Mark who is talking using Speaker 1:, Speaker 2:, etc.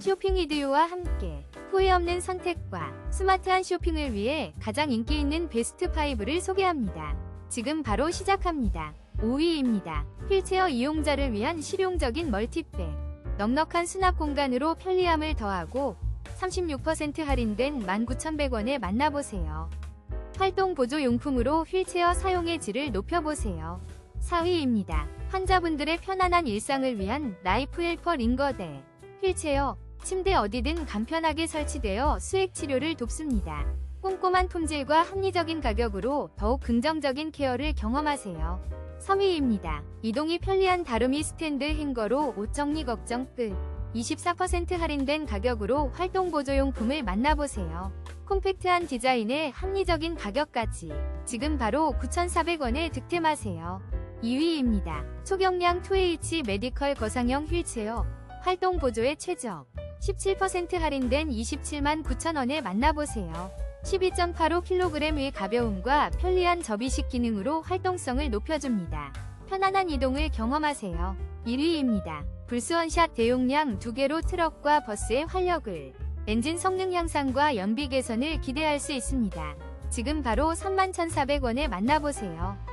Speaker 1: 쇼핑 이디오와 함께 후회 없는 선택과 스마트한 쇼핑을 위해 가장 인기 있는 베스트 5를 소개합니다. 지금 바로 시작합니다. 5위입니다. 휠체어 이용자를 위한 실용적인 멀티백. 넉넉한 수납 공간으로 편리함을 더하고 36% 할인된 19,100원에 만나보세요. 활동 보조 용품으로 휠체어 사용의 질을 높여보세요. 4위입니다. 환자분들의 편안한 일상을 위한 라이프 헬퍼 링거대. 휠체어, 침대 어디든 간편하게 설치되어 수액 치료를 돕습니다. 꼼꼼한 품질과 합리적인 가격으로 더욱 긍정적인 케어를 경험하세요. 3위입니다. 이동이 편리한 다루미 스탠드 행거로 옷 정리 걱정 끝. 24% 할인된 가격으로 활동 보조용품을 만나보세요. 콤팩트한 디자인에 합리적인 가격까지 지금 바로 9,400원에 득템하세요. 2위입니다. 초경량 2H 메디컬 거상형 휠체어 활동 보조에 최적 17% 할인된 27만 9천원에 만나보세요. 12.85kg의 가벼움과 편리한 접이식 기능으로 활동성을 높여줍니다. 편안한 이동을 경험하세요. 1위입니다. 불스원샷 대용량 2개로 트럭과 버스의 활력을 엔진 성능 향상과 연비 개선을 기대할 수 있습니다. 지금 바로 31,400원에 만나보세요.